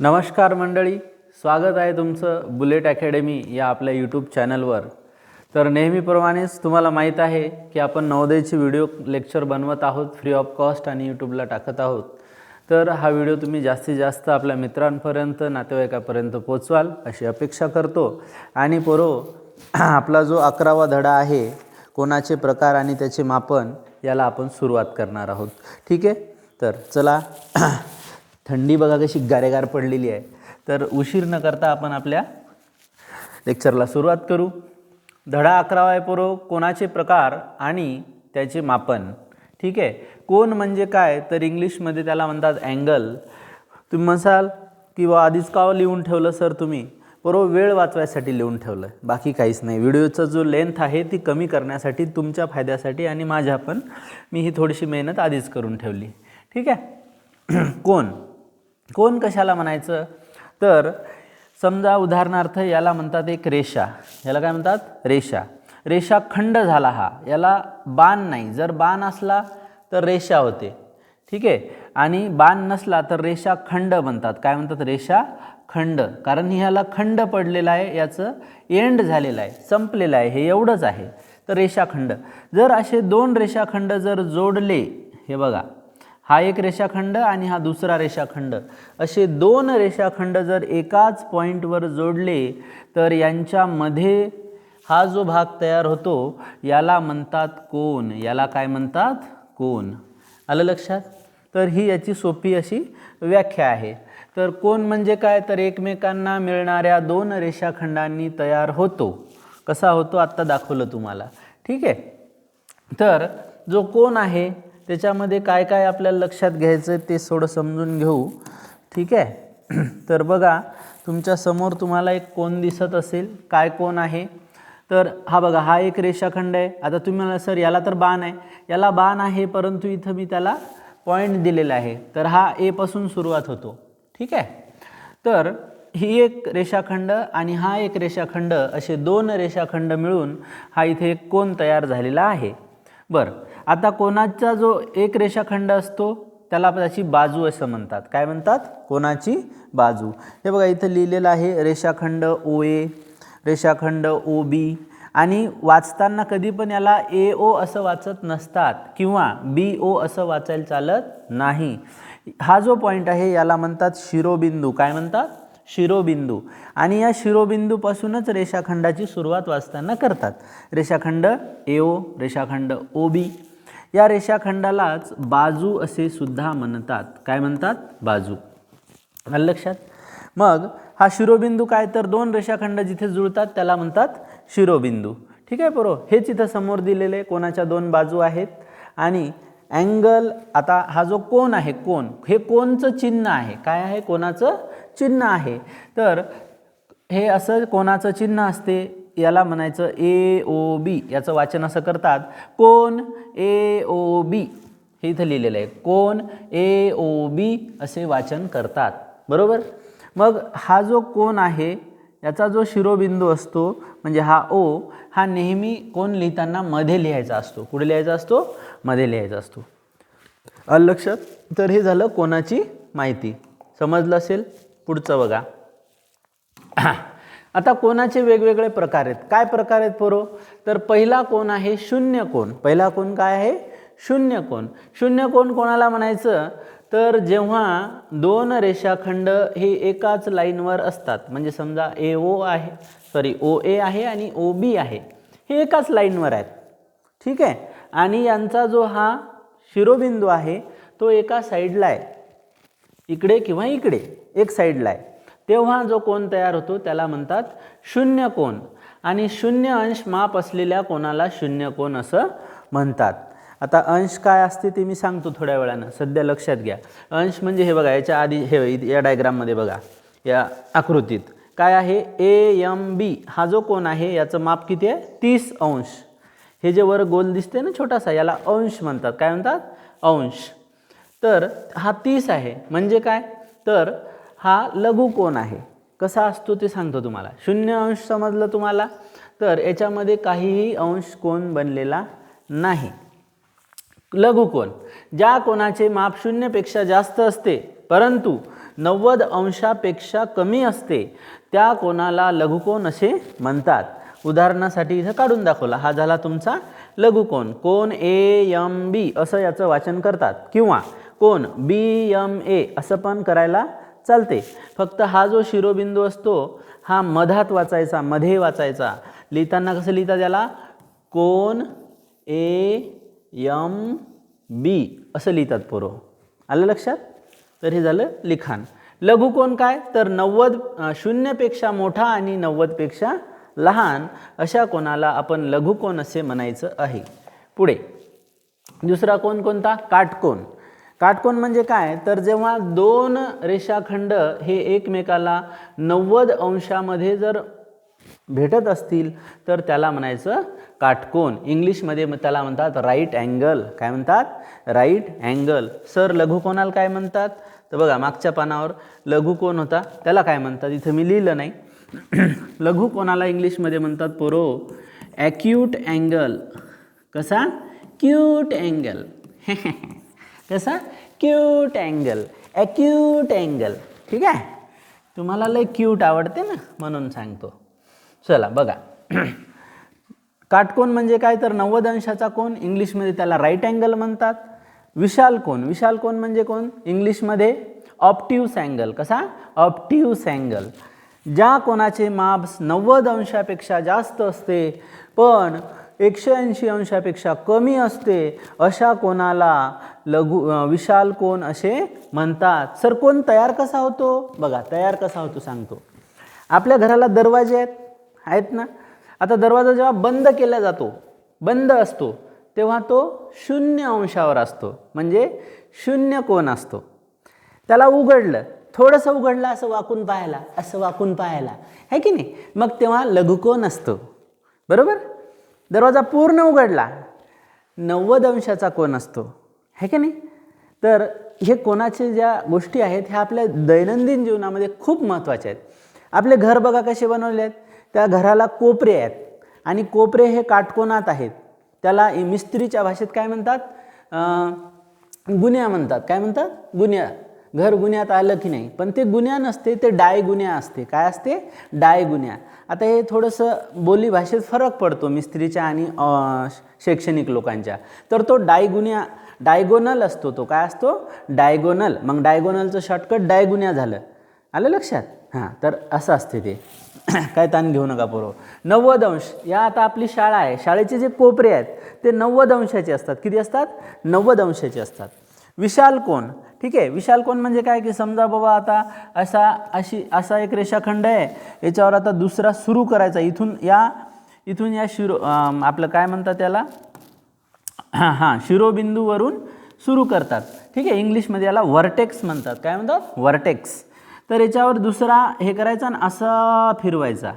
नमस्कार मंडळी स्वागत आहे तुमचं बुलेट अकॅडमी या आपल्या यूट्यूब चॅनलवर. तर नेहमीप्रमाणेच तुम्हाला माहीत आहे की आपण नवोदयचे व्हिडिओ लेक्चर बनवत आहोत फ्री ऑफ कॉस्ट आणि यूट्यूबला टाकत आहोत. तर हा व्हिडिओ तुम्ही जास्तीत जास्त आपल्या मित्रांपर्यंत नातेवाईकापर्यंत पोचवाल अशी अपेक्षा करतो. आणि पोरो आपला जो अकरावा धडा आहे कोणाचे प्रकार आणि त्याचे मापन याला आपण सुरुवात करणार आहोत. ठीक आहे? तर चला थंडी बघा कशी गारेगार पडलेली आहे. तर उशीर न करता आपण आपल्या लेक्चरला सुरुवात करू. धडा अकरावा आहे पोरो कोणाचे प्रकार आणि त्याचे मापन. ठीक आहे? कोण म्हणजे काय? तर इंग्लिशमध्ये त्याला म्हणतात अँगल. तुम्ही म्हणसाल की बा आधीच का हो लिहून ठेवलं सर तुम्ही? बरोबर वेळ वाचवायसाठी लिहून ठेवलं. बाकी काहीच नाही. व्हिडिओचा जो लेंथ आहे ती कमी करण्यासाठी तुमच्या फायद्यासाठी आणि माझ्या पण मी ही थोडीशी मेहनत आधीच करून ठेवली. ठीक आहे? कोण? कोण कशाला म्हणायचं? तर समजा उदाहरणार्थ याला म्हणतात एक रेषा. याला काय म्हणतात? रेषा. रेषा खंड झाला हा. याला बाण नाही. जर बाण असला तर रेषा होते. ठीक आहे? आणि बाण नसला तर रेषा खंड म्हणतात. काय म्हणतात? रेषा खंड. कारण ह्याला खंड पडलेला आहे. याचं एंड झालेलं आहे. संपलेलं आहे. हे एवढंच आहे. तर रेषाखंड जर असे दोन रेषाखंड जर जोडले हे बघा. हा एक रेषाखंड आणि हा दुसरा रेषाखंड. असे दोन रेषाखंड जर एकाच पॉईंटवर जोडले तर यांच्यामध्ये हा जो भाग तयार होतो याला म्हणतात कोण याला काय म्हणतात? कोण आलं लक्षात? तर ही याची सोपी अशी व्याख्या आहे. तर कोण म्हणजे काय? तर एकमेकांना मिळणाऱ्या दोन रेषाखंडांनी तयार होतो. कसा होतो? आत्ता दाखवलं तुम्हाला. ठीक आहे? तर जो कोण आहे त्याच्यामध्ये काय काय आपल्याला लक्षात घ्यायचं ते थोडं समजून घेऊ. ठीक आहे? तर बघा तुमच्यासमोर तुम्हाला एक कोण दिसत असेल. काय कोण आहे? तर हा बघा हा एक रेषाखंड आहे. आता तुम्ही म्हणाल सर याला तर बाण आहे. याला बाण आहे परंतु इथं मी त्याला पॉईंट दिलेला आहे. तर हा एपासून सुरुवात होतो. ठीक आहे? तर ही एक रेषाखंड आणि हा एक रेषाखंड असे दोन रेषाखंड मिळून हा इथे एक कोण तयार झालेला आहे. बरं. आता कोणाचा जो एक रेषाखंड असतो त्याला त्याची बाजू असं म्हणतात. काय म्हणतात? कोणाची बाजू. हे बघा इथं लिहिलेलं आहे रेषाखंड ओ ए रेषाखंड ओ बी आणि वाचताना कधी पण याला ए ओ असं वाचत नसतात किंवा बी ओ असं वाचायला चालत नाही. हा जो पॉईंट आहे याला म्हणतात शिरोबिंदू. काय म्हणतात? शिरोबिंदू. आणि या शिरोबिंदूपासूनच रेषाखंडाची सुरुवात वाचताना करतात. रेषाखंड ए ओ रेषाखंड ओ बी या रेषाखंडालाच बाजू असे सुद्धा म्हणतात. काय म्हणतात? बाजू. आलं लक्षात? मग हा शिरोबिंदू काय तर दोन रेषाखंड जिथे जुळतात त्याला म्हणतात शिरोबिंदू. ठीक आहे बरो हेच इथं समोर दिलेले कोणाच्या दोन बाजू आहेत? आणि अँगल आता हा जो कोण आहे कोण हे कोणचं चिन्ह आहे? काय आहे? कोणाचं चिन्ह आहे. तर हे असं कोणाचं चिन्ह असते? याला म्हणायचं ए ओ बी याचं वाचन असं करतात कोण ए ओ बी हे इथं लिहिलेलं आहे कोण ए ओ बी असे वाचन करतात बरोबर? मग हा जो कोण आहे याचा जो शिरोबिंदू असतो म्हणजे हा ओ हा नेहमी कोण लिहिताना मध्ये लिहायचा असतो. कुठे लिहायचा असतो? मध्ये लिहायचा असतो. आलं लक्षात? तर हे झालं कोणाची माहिती. समजलं असेल? पुढचं बघा. आता कोणाचे वेगवेगळे प्रकार आहेत? काय प्रकार आहेत पोरो? तर पहिला कोण आहे? शून्य कोण. पहिला कोण काय आहे? शून्य कोण. शून्य कोण कोणाला म्हणायचं? तर जेव्हा दोन रेषाखंड हे एकाच लाईनवर असतात म्हणजे समजा ए ओ आहे सॉरी ओ ए आहे आणि ओ बी आहे हे एकाच लाईनवर आहेत. ठीक आहे? आणि यांचा जो हा शिरोबिंदू आहे तो एका साईडला आहे. इकडे किंवा इकडे एक साईडला आहे. तेव्हा जो कोण तयार होतो त्याला म्हणतात शून्य कोण. आणि शून्य अंश माप असलेल्या कोणाला शून्य कोण असं म्हणतात. आता अंश काय असते ते मी सांगतो थोड्या वेळानं सध्या लक्षात घ्या. अंश म्हणजे हे बघा याच्या आधी हे या डायग्राममध्ये बघा या आकृतीत. काय आहे? ए एम बी हा जो कोण आहे याचं माप किती आहे? तीस अंश. हे जे वर गोल दिसते ना छोटासा याला अंश म्हणतात. काय म्हणतात? अंश. तर हा तीस आहे. म्हणजे काय? तर हा लघु कोण आहे. कसा असतो ते सांगतो तुम्हाला. शून्य अंश समजलं तुम्हाला? तर याच्यामध्ये काहीही अंश कोण बनलेला नाही. लघुकोन ज्या कोणाचे माप शून्यपेक्षा जास्त असते परंतु नव्वद अंशापेक्षा कमी असते त्या कोणाला लघुकोन असे म्हणतात. उदाहरणासाठी इथं काढून दाखवला. हा झाला तुमचा लघुकोन कोण ए यम बी असं याचं वाचन करतात. किंवा कोण बी यम ए असं पण करायला चालते. फक्त हा जो शिरोबिंदू असतो हा मधात वाचायचा मध्ये वाचायचा. लिहिताना कसं लिहितात त्याला कोण ए यम बी असं लिहितात पोरं. आलं लक्षात? तर हे झालं लिखाण. लघुकोण काय? तर नव्वद शून्यपेक्षा मोठा आणि नव्वदपेक्षा लहान अशा कोणाला आपण लघुकोण असे म्हणायचं आहे. पुढे. दुसरा कोण कोणता? काटकोन. काटकोन म्हणजे काय? तर जेव्हा दोन रेषाखंड हे एकमेकाला नव्वद अंशामध्ये जर भेटत असतील तर त्याला म्हणायचं काटकोन. इंग्लिशमध्ये त्याला म्हणतात राईट अँगल काय म्हणतात? राईट अँगल सर लघुकोणाला काय म्हणतात? तर बघा मागच्या पानावर लघुकोन होता? त्याला काय म्हणतात? इथं मी लिहिलं नाही. लघुकोणाला इंग्लिशमध्ये म्हणतात पोरो? ॲक्यूट अँगल कसा? क्यूट अँगल कसा? क्यूट अँगल ॲक्यूट अँगल ठीक आहे? तुम्हाला लय क्यूट आवडते ना म्हणून सांगतो. चला बघा. काटकोन म्हणजे काय तर नव्वद अंशाचा कोण इंग्लिशमध्ये त्याला राईट अँगल म्हणतात. विशाल कोण विशाल कोण म्हणजे कोण इंग्लिशमध्ये ऑप्टिव्स अँगल कसा? ऑप्टिव्स अँगल ज्या कोणाचे माप्स नव्वद अंशापेक्षा जास्त असते पण एकशे ऐंशी अंशापेक्षा कमी असते अशा कोणाला लघु विशाल कोण असे म्हणतात. सर कोण तयार कसा होतो? बघा तयार कसा होतो सांगतो. आपल्या घराला दरवाजे आहेत आहेत ना? आता दरवाजा जेव्हा बंद केला जातो बंद असतो तेव्हा तो शून्य अंशावर असतो. म्हणजे शून्य कोण असतो. त्याला उघडलं थोडंसं उघडलं असं वाकून पाहायला असं वाकून पाहायला. आहे की नाही? मग तेव्हा लघुकोन असतो. बरोबर? दरवाजा पूर्ण उघडला. नव्वद अंशाचा कोण असतो. आहे की नाही? तर हे कोणाचे ज्या गोष्टी आहेत ह्या आपल्या दैनंदिन जीवनामध्ये खूप महत्त्वाच्या आहेत. आपले घर बघा कसे बनवले आहेत. त्या घराला कोपरे आहेत. आणि कोपरे हे काटकोनात आहेत. त्याला मिस्त्रीच्या भाषेत काय म्हणतात? गुन्ह्या म्हणतात. काय म्हणतात? गुन्ह्या. घर गुन्ह्यात आलं की नाही? पण ते गुन्ह्या नसते ते डाय गुन्ह्या असते. काय असते? डाय गुन्ह्या. आता हे थोडंसं बोली भाषेत फरक पडतो मिस्त्रीच्या आणि शैक्षणिक लोकांच्या. तर तो डाय गुन्ह्या डायगोनल असतो तो. काय असतो? डायगोनल. मग डायगोनलचं शॉर्टकट डायगुन्या झालं. आलं लक्षात? हां तर असं असते ते. काय ताण घेऊ नका पोरो. नव्वद अंश. या आता आपली शाळा आहे. शाळेचे जे कोपरे आहेत ते नव्वद अंशाचे असतात. किती असतात? नव्वद अंशाचे असतात. विशाल कोण? ठीक आहे. विशाल कोण म्हणजे काय? की समजा बाबा आता असा अशी असा एक रेषाखंड आहे याच्यावर आता दुसरा सुरू करायचा. इथून या इथून या शिरो आपलं काय म्हणतात त्याला? हां हां शिरोबिंदूवरून सुरू करतात. ठीक आहे. इंग्लिशमध्ये याला वर्टेक्स म्हणतात. काय म्हणतात? वर्टेक्स तर याच्यावर दुसरा हे करायचा आणि असा फिरवायचा.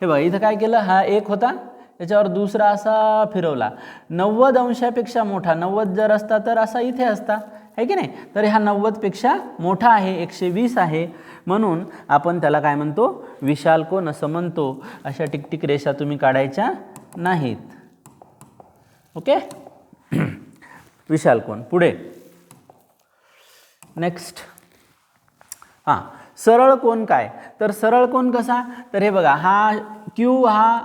हे बघा इथं काय केलं? हा एक होता. याच्यावर दुसरा असा फिरवला. नव्वद अंशापेक्षा मोठा. नव्वद जर असता तर असा इथे असता. आहे की नाही? तर हा नव्वदपेक्षा मोठा आहे एकशे वीस आहे. म्हणून आपण त्याला काय म्हणतो? विशाल कोण असं म्हणतो? अशा टिकटिक रेषा तुम्ही काढायच्या नाहीत. ओके? विशालकोन पुढे. नेक्स्ट हां सरळ कोण काय? तर सरळ कोण कसा? तर हे बघा हा क्यू हा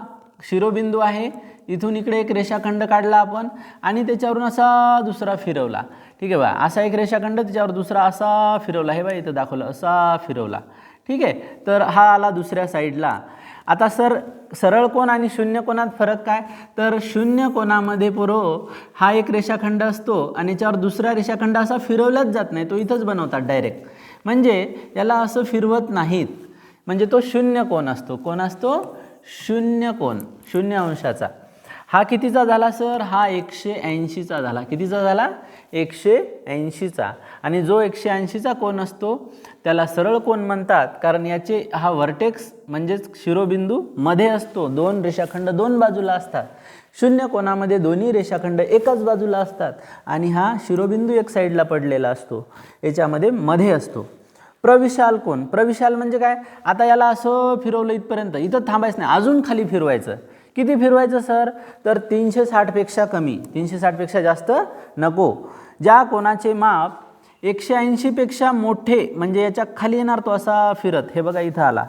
शिरोबिंदू आहे इथून इकडे एक रेषाखंड काढला आपण आणि त्याच्यावरून असा दुसरा फिरवला. ठीक आहे बा. असा एक रेषाखंड त्याच्यावर दुसरा असा फिरवला. हे बा इथं दाखवलं. असा फिरवला. ठीक आहे? तर हा आला दुसऱ्या साईडला. आता सर सरळ कोण आणि शून्य कोणात फरक काय? तर शून्य कोणामध्ये पुरो हा एक रेषाखंड असतो आणि याच्यावर दुसरा रेषाखंड असा फिरवलाच जात नाही. तो इथंच बनवतात डायरेक्ट. म्हणजे याला असं फिरवत नाहीत. म्हणजे तो शून्य कोण असतो. कोण असतो? शून्य कोण शून्य अंशाचा. हा कितीचा झाला सर? हा एकशे ऐंशीचा झाला. कितीचा झाला? एकशे ऐंशीचा. आणि जो एकशे ऐंशीचा कोण असतो त्याला सरळ कोण म्हणतात कारण याचे हा व्हर्टेक्स म्हणजेच शिरोबिंदू मध्ये असतो. दोन रेषाखंड दोन बाजूला असतात. शून्य कोणामध्ये दोन्ही रेषाखंड एकाच बाजूला असतात. आणि हा शिरोबिंदू एक साईडला पडलेला असतो. याच्यामध्ये मध्ये असतो. प्रविशाल कोण प्रविशाल म्हणजे काय? आता याला असं फिरवलं इथपर्यंत. इथं थांबायचं नाही. अजून खाली फिरवायचं. किती फिरवायचं सर? तर तीनशे साठपेक्षा कमी. तीनशे साठपेक्षा जास्त नको. ज्या कोणाचे माप एकशे ऐंशीपेक्षा मोठे म्हणजे याच्या खाली येणार तो असा फिरत. हे बघा इथं आला.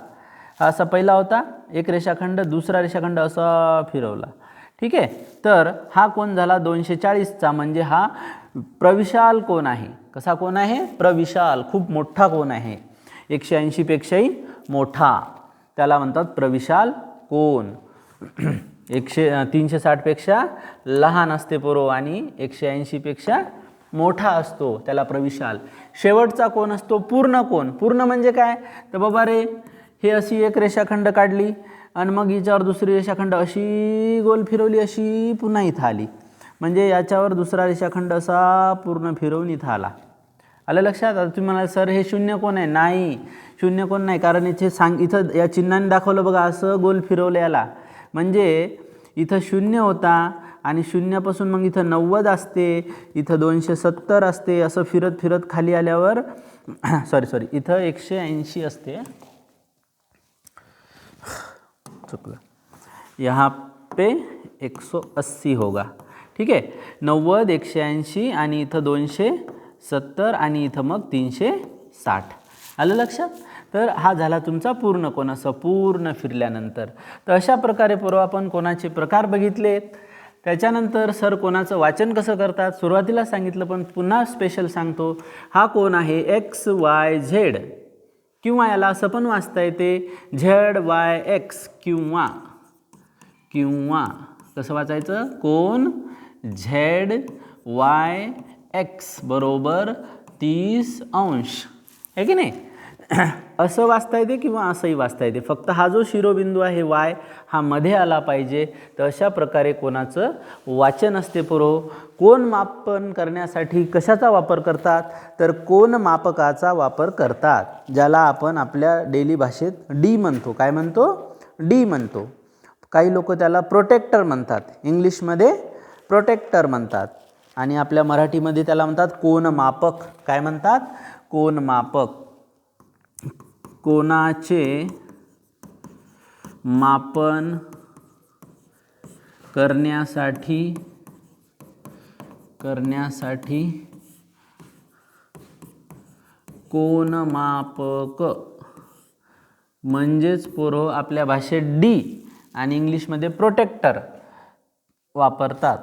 असा पहिला होता. एक रेषाखंड दुसरा रेषाखंड असा फिरवला. ठीक आहे? तर हा कोण झाला? दोनशे चाळीसचा म्हणजे हा प्रविशाल कोण आहे? कसा कोण आहे? प्रविशाल. खूप मोठा कोण आहे. एकशे ऐंशीपेक्षाही मोठा. त्याला म्हणतात प्रविशाल कोण. एकशे तीनशे साठपेक्षा लहान असते पोरो आणि एकशे ऐंशीपेक्षा मोठा असतो त्याला प्रविशाल शेवटचा कोण असतो? पूर्ण कोण? पूर्ण म्हणजे काय? तर बाबा रे हे अशी एक रेषाखंड काढली आणि मग हिच्यावर दुसरी रेषाखंड अशी गोल फिरवली अशी पुन्हा इथं आली. म्हणजे याच्यावर दुसरा रेषाखंड असा पूर्ण फिरवून इथं आला. आलं लक्षात? आता तुम्ही म्हणाल सर हे शून्य कोण आहे? नाही. शून्य कोण नाही. कारण इथे सांग इथं या चिन्हाने दाखवलं बघा असं गोल फिरवलं याला. म्हणजे इथं शून्य होता आणि शून्यापासून मग इथं नव्वद असते इथं दोनशे सत्तर असते असं फिरत फिरत खाली आल्यावर सॉरी सॉरी इथं एकशे ऐंशी असते. चुकलं. यहाँ पे एक सौ अस्सी होगा. ठीक आहे? नव्वद एकशे ऐंशी आणि इथं दोनशे सत्तर आणि इथं मग तीनशे साठ. आलं लक्षात? तर हा झाला तुमचा पूर्ण कोण असं पूर्ण फिरल्यानंतर. तर अशा प्रकारे पूर्व आपण कोणाचे प्रकार बघितलेत त्याच्यानंतर सर कोणाचं वाचन कसं करतात? सुरुवातीला सांगितलं पण पुन्हा स्पेशल सांगतो. हा कोण आहे एक्स वाय झेड किंवा याला असं पण वाचता येते झेड वाय एक्स किंवा. किंवा. कसं वाचायचं? कोण झेड वाय एक्स बरोबर तीस अंश. आहे की नाही? असं वाचता येते किंवा असंही वाचता येते? फक्त हा जो शिरोबिंदू आहे वाय हा मध्ये आला पाहिजे तर अशा प्रकारे कोणाचं वाचन असते पुरो. कोण मापन करण्यासाठी कशाचा वापर करतात? तर कोण मापकाचा वापर करतात ज्याला आपण आपल्या डेली भाषेत डी म्हणतो. काय म्हणतो? डी म्हणतो. काही लोक त्याला प्रोटेक्टर म्हणतात. इंग्लिशमध्ये प्रोटेक्टर म्हणतात. आणि आपल्या मराठीमध्ये त्याला म्हणतात कोण मापक. काय म्हणतात? कोण मापक. कोणाचे मापन करण्यासाठी करण्यासाठी कोण मापक? म्हणजेच पोरो आपल्या भाषेत डी आणि इंग्लिशमध्ये प्रोटेक्टर वापरतात.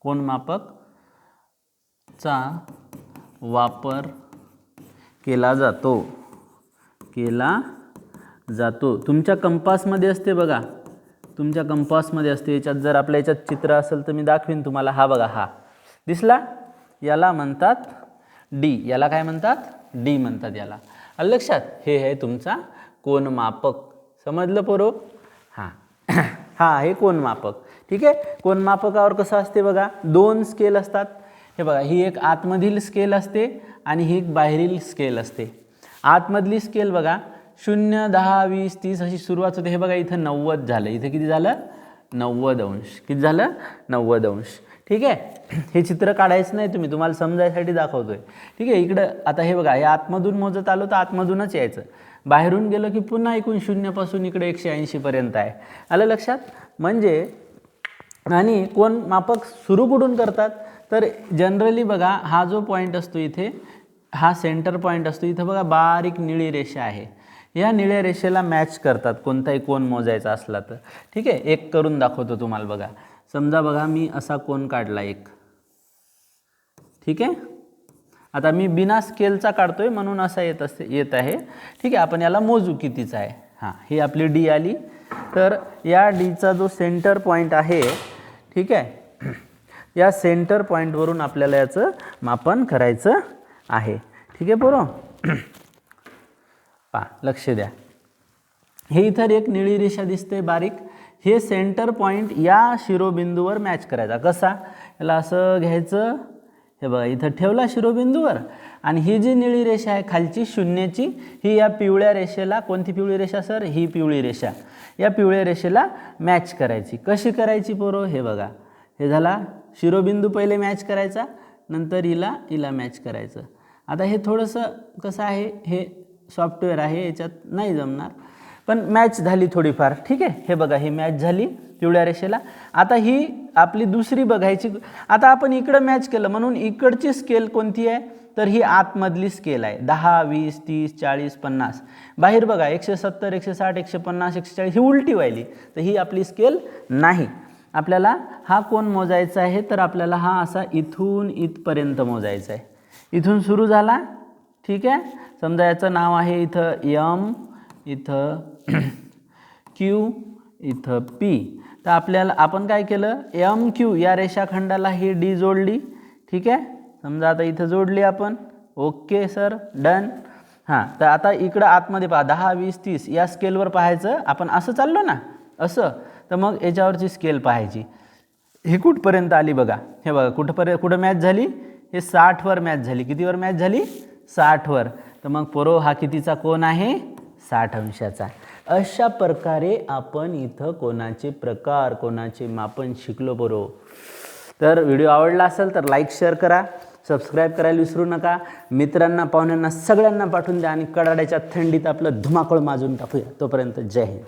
कोणमापकचा वापर केला जातो. केला जातो. तुमच्या कंपासमध्ये असते बघा. तुमच्या कंपासमध्ये असते. याच्यात जर आपल्या याच्यात चित्र असेल तर मी दाखवीन तुम्हाला. हा बघा हा. दिसला? याला म्हणतात डी याला काय म्हणतात? डी म्हणतात याला. लक्षात हे आहे तुमचा कोण मापक समजलं पोरो? हां. हां हे कोण मापक ठीक आहे? कोण मापकावर कसं असते बघा? दोन स्केल असतात. हे बघा ही एक आतमधील स्केल असते आणि ही एक बाहेरील स्केल असते. आतमधली स्केल बघा. शून्य दहा वीस तीस अशी सुरुवात होते. हे बघा इथं नव्वद झालं. इथं किती झालं? नव्वद अंश. किती झालं? नव्वद अंश. ठीक आहे? हे चित्र काढायचं नाही तुम्ही. तुम्हाला समजायसाठी दाखवतोय. ठीक आहे? इकडं आता हे बघा हे आतमधून मोजत आलो तर आतमधूनच यायचं. बाहेरून गेलं की पुन्हा एकूण शून्यपासून इकडे एकशे ऐंशीपर्यंत आहे. आलं लक्षात? म्हणजे आणि कोण मापक सुरू कुठून करतात? तर जनरली बघा हा जो पॉईंट असतो इथे हा सेंटर पॉईंट असतो. इथं बघा बारीक निळी रेषा आहे. या निळ्या रेषेला मॅच करतात. कोणताही कोण मोजायचा असला तर. ठीक आहे? एक करून दाखवतो तुम्हाला बघा. समजा बघा मी असा कोण काढला एक. ठीक आहे? आता मी बिना स्केलचा काढतो आहे म्हणून असा येत असते येत आहे. ठीक आहे? आपण याला मोजू कितीचा आहे? हां ही आपली डी आली. तर या डीचा जो सेंटर पॉईंट आहे ठीक आहे? या सेंटर पॉईंटवरून आपल्याला याचं मापन करायचं आहे. ठीक आहे बरो पा लक्ष द्या. हे इथं एक निळी रेषा दिसते बारीक. हे सेंटर पॉईंट या शिरोबिंदूवर मॅच करायचा. कसा? याला असं घ्यायचं हे बघा इथं ठेवला शिरोबिंदूवर. आणि ही जी निळी रेषा आहे खालची शून्याची ही या पिवळ्या रेषेला कोणती पिवळी रेषा सर? ही पिवळी रेषा. या पिवळ्या रेषेला मॅच करायची. कशी करायची पोरो? हे बघा. हे झाला शिरोबिंदू पहिले मॅच करायचा नंतर हिला हिला मॅच करायचं. आता हे थोडंसं कसं आहे हे सॉफ्टवेअर आहे याच्यात नाही जमणार. पण मॅच झाली थोडीफार ठीक आहे? हे बघा ही मॅच झाली पिवळ्या रेषेला. आता ही आपली दुसरी बघायची आता आपण इकडं मॅच केलं म्हणून इकडची स्केल कोणती आहे? तर ही आतमधली स्केल आहे. दहा वीस तीस चाळीस पन्नास. बाहेर बघा एकशे सत्तर एकशे साठ एकशे पन्नास एकशे चाळीस ही उलटी व्हायली. तर ही आपली स्केल नाही. आपल्याला हा कोण मोजायचा आहे? तर आपल्याला हा असा इथून इथपर्यंत मोजायचा आहे. इथून सुरू झाला. ठीक आहे? समजा याचं नाव आहे इथं यम इथं क्यू इथं पी. तर आपल्याला आपण काय केलं? एम क्यू या रेषाखंडाला ही डी जोडली. ठीक आहे? समजा आता इथं जोडली आपण. Okay sir. डन. हां तर आता इकडं आतमध्ये पहा. दहा वीस तीस. या स्केलवर पाहायचं. आपण असं चाललो ना? असं. तर मग याच्यावरची स्केल पाहायची. ही कुठपर्यंत आली बघा? हे बघा कुठंपर्यंत कुठं मॅच झाली? हे साठवर मॅच झाली. कितीवर मॅच झाली? साठवर तर मग पोरो हा कितीचा कोण आहे? साठ अंशाचा. अशा प्रकारे आपण इथं कोणाचे प्रकार कोणाचे मापन शिकलो पोरो. तर व्हिडिओ आवडला असेल तर लाईक शेअर करा. सबस्क्राईब करायला विसरू नका. मित्रांना पाहुण्यांना सगळ्यांना पाठवून द्या आणि कडाड्याच्या थंडीत आपलं धुमाकूळ माजून टाकूया. तोपर्यंत जय हिंद.